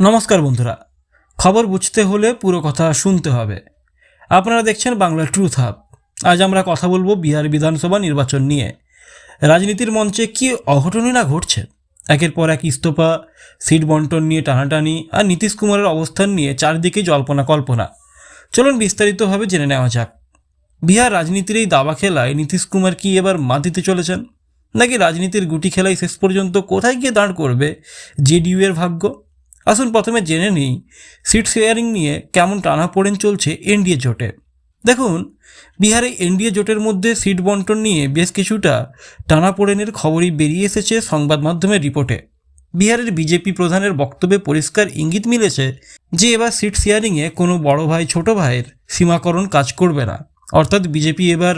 নমস্কার বন্ধুরা। খবর বুঝতে হলে পুরো কথা শুনতে হবে। আপনারা দেখছেন বাংলা ট্রুথ হাব। আজ আমরা কথা বলব বিহার বিধানসভা নির্বাচন নিয়ে। রাজনীতির মঞ্চে কি অঘটনই না ঘটছে? একের পর এক ইস্তফা, সিট বন্টন নিয়ে টানাটানি আর নীতিশ কুমারের অবস্থান নিয়ে চারদিকে জল্পনা কল্পনা। চলুন বিস্তারিতভাবে জেনে নেওয়া যাক। বিহার রাজনীতির এই দাবা খেলায় নীতিশ কুমার কি এবার মাত দিতে চলেছেন? নাকি রাজনীতির গুটি খেলায় শেষ পর্যন্ত কোথায় গিয়ে দাঁড় করবে? জেডিইউ এর ভাগ্য? আসুন প্রথমে জেনে নিই, সিট শেয়ারিং নিয়ে কেমন টানাপোড়েন চলছে এনডিএ জোটে দেখুন, বিহারে এনডিএ জোটের মধ্যে সিট বন্টন নিয়ে বেশ কিছুটা টানাপোড়েনের খবরই বেরিয়ে এসেছে সংবাদ মাধ্যমের রিপোর্টে। বিহারের বিজেপি প্রধানের বক্তব্যে পরিষ্কার ইঙ্গিত মিলেছে যে এবার সিট শেয়ারিংয়ে কোনো বড় ভাই, ছোট ভাইয়ের সীমাকরণ কাজ করবে না। অর্থাৎ বিজেপি এবার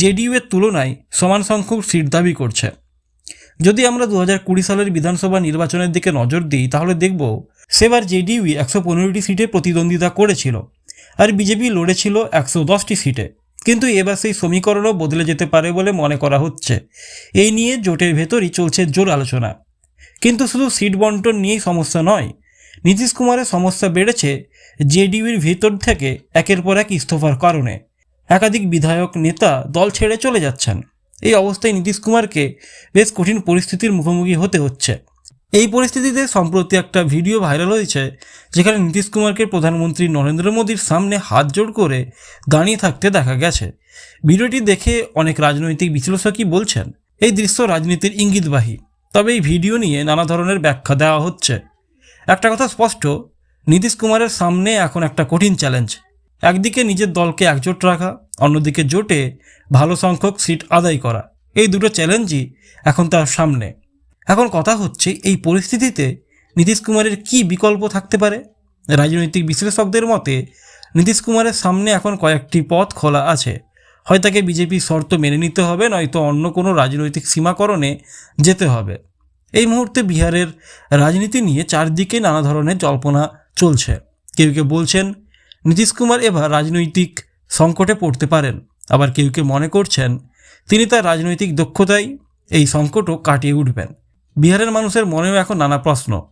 জেডিইউ এর তুলনায় সমান সংখ্যক সিট দাবি করছে। যদি আমরা দু হাজার কুড়ি সালের বিধানসভা নির্বাচনের দিকে নজর দিই, তাহলে দেখব সেবার জেডিইউ একশো পনেরোটি সিটে প্রতিদ্বন্দ্বিতা করেছিল আর বিজেপি লড়েছিল একশো দশটি সিটে। কিন্তু এবার সেই সমীকরণও বদলে যেতে পারে বলে মনে করা হচ্ছে। এই নিয়ে জোটের ভেতরই চলছে জোর আলোচনা। কিন্তু শুধু সিট বন্টন নিয়েই সমস্যা নয়, নীতিশ কুমারের সমস্যা বেড়েছে জেডিইউর ভেতর থেকে একের পর এক ইস্তফার কারণে। একাধিক বিধায়ক নেতা দল ছেড়ে চলে যাচ্ছেন। এই অবস্থায় নীতিশ কুমারকে বেশ কঠিন পরিস্থিতির মুখোমুখি হতে হচ্ছে। এই পরিস্থিতিতে সম্প্রতি একটা ভিডিও ভাইরাল হয়েছে, যেখানে নীতিশ কুমারকে প্রধানমন্ত্রী নরেন্দ্র মোদীর সামনে হাত জোড় করে দাঁড়িয়ে থাকতে দেখা গেছে। ভিডিওটি দেখে অনেক রাজনৈতিক বিশ্লেষকই বলছেন, এই দৃশ্য রাজনীতির ইঙ্গিতবাহী। তবে এই ভিডিও নিয়ে নানা ধরনের ব্যাখ্যা দেওয়া হচ্ছে। একটা কথা স্পষ্ট, নীতিশ কুমারের সামনে এখন একটা কঠিন চ্যালেঞ্জ একদিকে নিজের দলকে একজোট রাখা, অন্যদিকে জোটে ভালো সংখ্যক সিট আদায় করা। এই দুটো চ্যালেঞ্জই এখন তার সামনে। এখন কথা হচ্ছে, এই পরিস্থিতিতে নীতিশ কুমারের কি বিকল্প থাকতে পারে? রাজনৈতিক বিশ্লেষকদের মতে, নীতিশ কুমারের সামনে এখন কয়েকটি পথ খোলা আছে। হয় তাকে বিজেপির শর্ত মেনে নিতে হবে, নয়তো অন্য কোনো রাজনৈতিক সীমাকরণে যেতে হবে। এই মুহূর্তে বিহারের রাজনীতি নিয়ে চারদিকে নানা ধরনের জল্পনা চলছে। কেউ কেউ বলছেন নীতিশ কুমার এবার রাজনৈতিক সংকটে পড়তে পারেন। আবার কেউ কেউ মনে করছেন, তিনি তার রাজনৈতিক দক্ষতায় এই সংকটও কাটিয়ে উঠবেন। বিহারের মানুষের মনেও এখন নানা প্রশ্ন।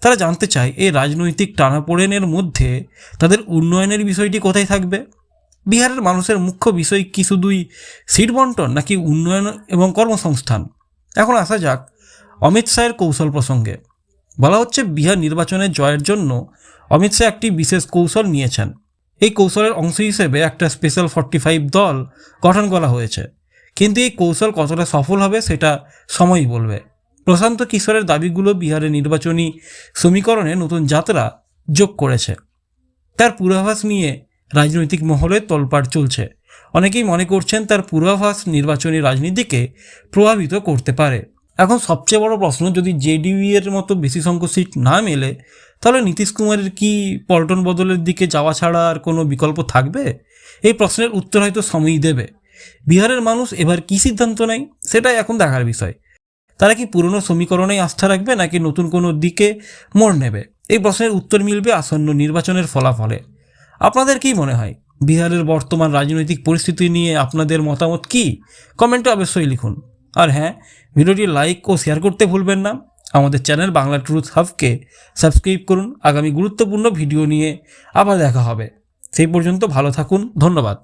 তারা জানতে চায়, এই রাজনৈতিক টানাপোড়েনের মধ্যে তাদের উন্নয়নের বিষয়টি কোথায় থাকবে? বিহারের মানুষের মুখ্য বিষয় কি শুধুই সিট বন্টন নাকি উন্নয়ন এবং কর্মসংস্থান? এখন আসা যাক অমিত শাহের কৌশল প্রসঙ্গে। বলা হচ্ছে, বিহার নির্বাচনের জয়ের জন্য অমিত শাহ একটি বিশেষ কৌশল নিয়েছেন। এই কৌশলের অংশ হিসেবে একটা স্পেশাল ফর্টি ফাইভ দল গঠন করা হয়েছে। কিন্তু এই কৌশল কতটা সফল হবে সেটা সময়ই বলবে। প্রশান্ত কিশোরের দাবিগুলো বিহারের নির্বাচনী সমীকরণে নতুন যাত্রা যোগ করেছে। তার পূর্বাভাস নিয়ে রাজনৈতিক মহলে তোলপাড় চলছে। অনেকেই মনে করছেন তার পূর্বাভাস নির্বাচনী রাজনীতিকে প্রভাবিত করতে পারে। এখন সবচেয়ে বড় প্রশ্ন, যদি জেডিইউ এর মতো বেশি সংখ্যক সিট না মেলে তাহলে নীতিশ কুমারের কি পল্টন বদলের দিকে যাওয়া ছাড়া আর কোনো বিকল্প থাকবে? এই প্রশ্নের উত্তর হয়তো সময়ই দেবে। বিহারের মানুষ এবার কী সিদ্ধান্ত নেয়, সেটাই এখন দেখার বিষয়। তারা কি পুরনো সমীকরণেই আস্থা রাখবে, নাকি নতুন কোনো দিকে মোড় নেবে? এই প্রশ্নের উত্তর মিলবে আসন্ন নির্বাচনের ফলাফলে। আপনাদের কি মনে হয়? বিহারের বর্তমান রাজনৈতিক পরিস্থিতি নিয়ে আপনাদের মতামত কি? কমেন্টে অবশ্যই লিখুন। আর হ্যাঁ ভিডিওটি লাইক ও শেয়ার করতে ভুলবেন না। আমাদের চ্যানেল বাংলা ট্রুথ হাবকে সাবস্ক্রাইব করুন। আগামী গুরুত্বপূর্ণ ভিডিও নিয়ে আবার দেখা হবে। সেই পর্যন্ত ভালো থাকুন। ধন্যবাদ।